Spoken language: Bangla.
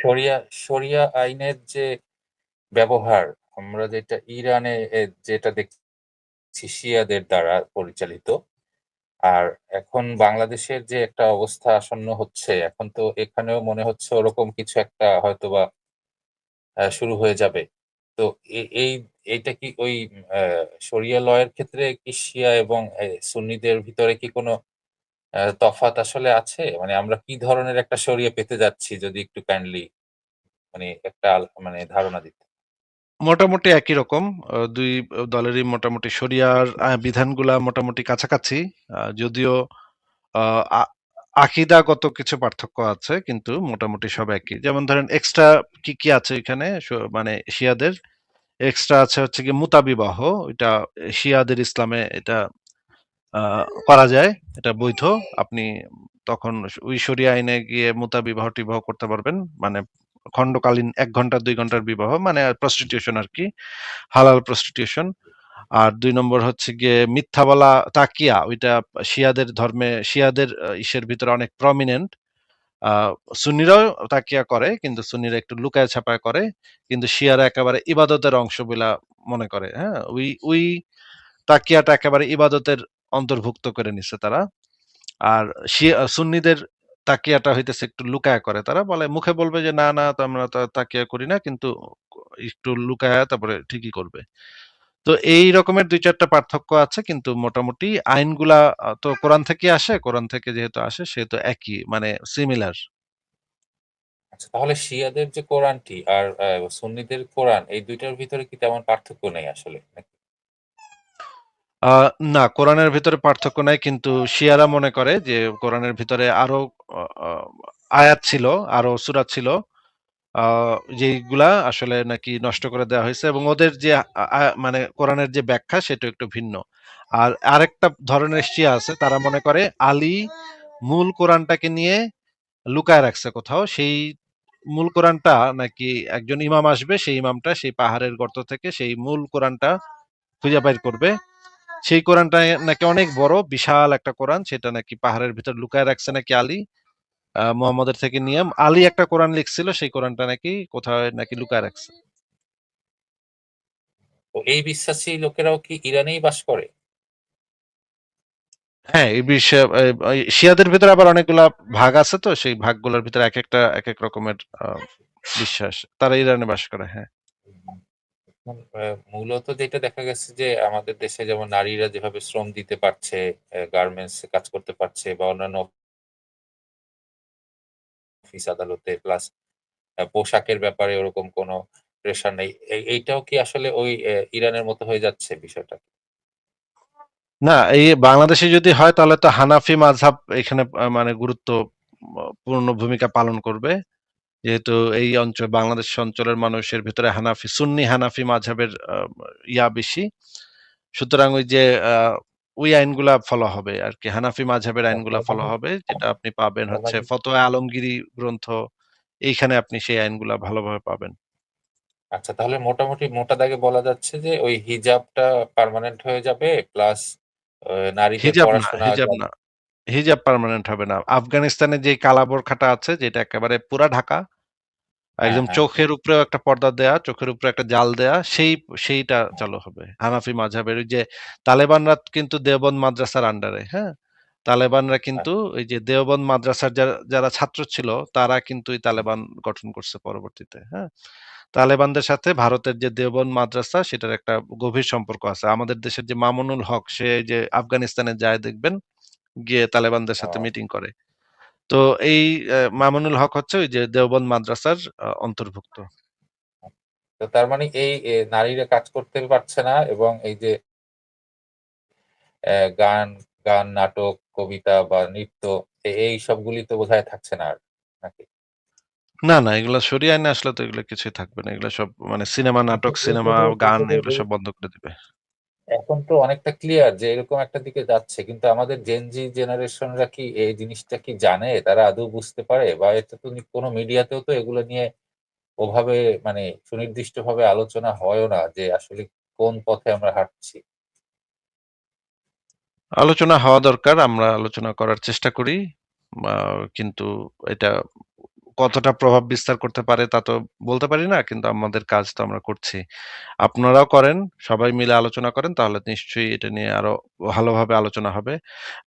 শরিয়া শরিয়া আইনের যে ব্যবহার আমরা যেটা ইরানে যেটা দেখছি শিয়াদের দ্বারা পরিচালিত। আর এখন বাংলাদেশের যে একটা অবস্থা আসন্ন হচ্ছে, এখন তো এখানেও মনে হচ্ছে ওরকম কিছু একটা হয়তোবা শুরু হয়ে যাবে। তো এই এইটা কি ওই শরিয়া ল এর ক্ষেত্রে কি শিয়া এবং সুন্নিদের ভিতরে কি কোনো আ তফাৎ আসলে আছে? মানে আমরা কি ধরনের একটা শরিয়া পেতে যাচ্ছি যদি একটু কাইন্ডলি মানে একটা মানে ধারণা দিতেন। মোটামুটি একই রকম। দুই দলেরই মোটামুটি শরিয়ার বিধানগুলা মোটামুটি কাছাকাছি। যদিও আ আ কিছু পার্থক্য আছে কিন্তু মোটামুটি সব একই। যেমন ধরেন এক্সট্রা কি, কি আছে এখানে মানে শিয়াদের? এক্সট্রা আছে হচ্ছে কি মুতা বিবাহ। এটা শিয়াদের ইসলামে এটা করা যায়। এটা বৈধ। আপনি তখন ওই আইনে গিয়ে মুতা বিবাহ-টিবাহ করতে পারবেন। মানে খন্ডকালীন এক ঘণ্টা, দুই ঘণ্টার বিবাহ মানে প্রস্টিটিউশন আর কি, হালাল প্রস্টিটিউশন। আর দুই নম্বর হচ্ছে গিয়ে মিথ্যা বলা, তাকিয়া, ওইটা শিয়াদের ধর্মে, শিয়াদের ইসের ভিতরে অনেক প্রমিনেন্ট। আ সুন্নিরাও তাকিয়া করে, কিন্তু সুন্নিরা একটু লুকায় ছাপায় করে। কিন্তু শিয়ারা একেবারে ইবাদতের অংশ বইলা মনে করে। হ্যাঁ? ওই ওই তাকিয়াটা একেবারে ইবাদতের অন্তর্ভুক্ত করে নিছে তারা। আর সুন্নিদের তাকিয়াটা হইতেছে একটু লুকায়া করে। তারা বলে মুখে বলবে যে, "না, না তো আমরা তাকিয়া করি না।" কিন্তু একটু লুকায়া তারপরে ঠিকই করবে। তো এই রকমের দুই চারটা পার্থক্য আছে কিন্তু মোটামুটি আইনগুলা তো কোরআন থেকেই আসে। কোরআন থেকে যেহেতু আসে সেহেতু একই মানে সিমিলার। আচ্ছা তাহলে শিয়াদের যে কোরআনটি আর সুন্নিদের কোরআন এই দুইটার ভিতরে কি তেমন পার্থক্য নেই আসলে? না কোরআনের ভিতরে পার্থক্য নাই কিন্তু শিয়ারা মনে করে যে কোরআনের ভিতরে আরও আয়াত ছিল, আরও সূরা ছিল। আ যেইগুলা আসলে নাকি নষ্ট করে দেওয়া হইছে এবং ওদের যে মানে কোরআনের যে ব্যাখ্যা সেটা একটু ভিন্ন। আর আরেকটা ধরনের শিয়া আছে তারা মনে করে আলী মূল কোরআনটাকে নিয়ে লুকায় রাখছে কোথাও। সেই মূল কোরআনটা নাকি একজন ইমাম আসবে সেই ইমামটা সেই পাহাড়ের গর্ত থেকে সেই মূল কোরআনটা খুঁজে বাইর করবে। সেই কোরআনটা নাকি অনেক বড় বিশাল একটা কোরআন সেটা নাকি পাহাড়ের ভিতর লুকায় রাখছে নাকি আলী। মুহাম্মদের থেকে নিয়ে আলী একটা কোরআন লিখছিল সেই কোরআনটা নাকি কোথাও নাকি লুকায় রাখছে। এই বিশ্বাসী লোকেরাও কি ইরানেই বাস করে? হ্যাঁ, এই বিষয়ে এই শিয়াদের ভিতরে আবার অনেকগুলা ভাগ আছে তো সেই ভাগগুলোর ভিতরে এক একটা এক এক রকমের বিশ্বাস। তারা ইরানে বাস করে, হ্যাঁ। মূলত যেটা দেখা গেছে যে আমাদের দেশে যেমন নারীরা যেভাবে শ্রম দিতে পারছে, গার্মেন্টস কাজ করতে পারছে বা অন্যান্য অফিস আদালতে প্লাস পোশাকের ব্যাপারে ওরকম কোনো প্রেশার নেই। এইটাও কি আসলে ওই ইরানের মতো হয়ে যাচ্ছে বিষয়টা? না, এই বাংলাদেশে যদি হয় তাহলে তো হানাফি মাযহাব এখানে মানে গুরুত্বপূর্ণ ভূমিকা পালন করবে। যেহেতু এই অঞ্চল বাংলাদেশ অঞ্চলের মানুষের ভিতরে হানাফি সুন্নি হানাফি মাযহাবের আ ইয়া বেশি। সুতরাং ওই যে ওই আইনগুলা ফলো হবে আর কি হানাফি মাযহাবের আইনগুলা ফলো হবে। যেটা আপনি পাবেন হচ্ছে ফতোয়া আলমগীরি গ্রন্থ। এইখানে আপনি সেই আইনগুলা ভালোভাবে পাবেন। আচ্ছা তাহলে মোটামুটি মোটা দাগে বলা যাচ্ছে যে ওই হিজাবটা পার্মানেন্ট হয়ে যাবে প্লাস নারীদের হিজাব না, পড়াশোনা হিজাব না। হিজাব পার্মানেন্ট হবে না। আফগানিস্তানে যে কালা বোরখাটা আছে যেটা একেবারে পুরা ঢাকা। হ্যাঁ, একদম হ্যাঁ। চোখের উপরেও একটা পর্দা দেয়া, চোখের উপরে একটা জাল দেয়া সেই সেইটা চালু হবে। হানাফি মাযহাবের ওই যে তালেবানরা কিন্তু দেওবন্দ মাদ্রাসার আন্ডারে, হ্যাঁ? তালেবানরা কিন্তু ওই যে দেওবন্দ মাদ্রাসার যারা যারা ছাত্র ছিল তারা কিন্তু এই তালেবান গঠন করছে পরবর্তীতে, হ্যাঁ? তালেবানদের সাথে ভারতের যে দেওবন্দ মাদ্রাসা সেটার একটা গভীর সম্পর্ক আছে। আমাদের দেশের যে মামুনুল হক সে যে আফগানিস্তানে যায় দেখবেন, গিয়ে তালেবানদের সাথে মিটিং করে। তো এই মামুনুল হক হচ্ছে ওই যে দেওবন্দ মাদ্রাসার অন্তর্ভুক্ত। তো তার মানে এই নারীরা কাজ করতে পারছে না এবং এই যে গান, গান, নাটক, কবিতা বা নৃত্য এই সবগুলি তো বোধহয় থাকছে না আর, নাকি? না, না এগুলো সরিয়ে আইনে আসলে তো এগুলো কিছুই থাকবে না। এগুলো সব মানে সিনেমা, নাটক, সিনেমা, গান এগুলো সব বন্ধ করে দিবে। এখন তো অনেকটা ক্লিয়ার যে এরকম একটা দিকে যাচ্ছে। কিন্তু আমাদের জেনজি জেনারেশনরা কি এই জিনিসটা কি জানে? তারা আদৌ বুঝতে পারে? বা এটা তো কোনো মিডিয়াতেও তো এগুলো নিয়ে ওভাবে মানে সুনির্দিষ্টভাবে আলোচনা হয়ও না যে আসলে কোন পথে আমরা হাঁটছি। আলোচনা হওয়া দরকার। আমরা আলোচনা করার চেষ্টা করি। কিন্তু এটা কতটা প্রভাব বিস্তার করতে পারে তা তো বলতে পারি না, কিন্তু আমাদের কাজ তো আমরা করছি। আপনারাও করেন, সবাই মিলে আলোচনা করেন, তাহলে নিশ্চয়ই এটা নিয়ে আরও ভালোভাবে আলোচনা হবে।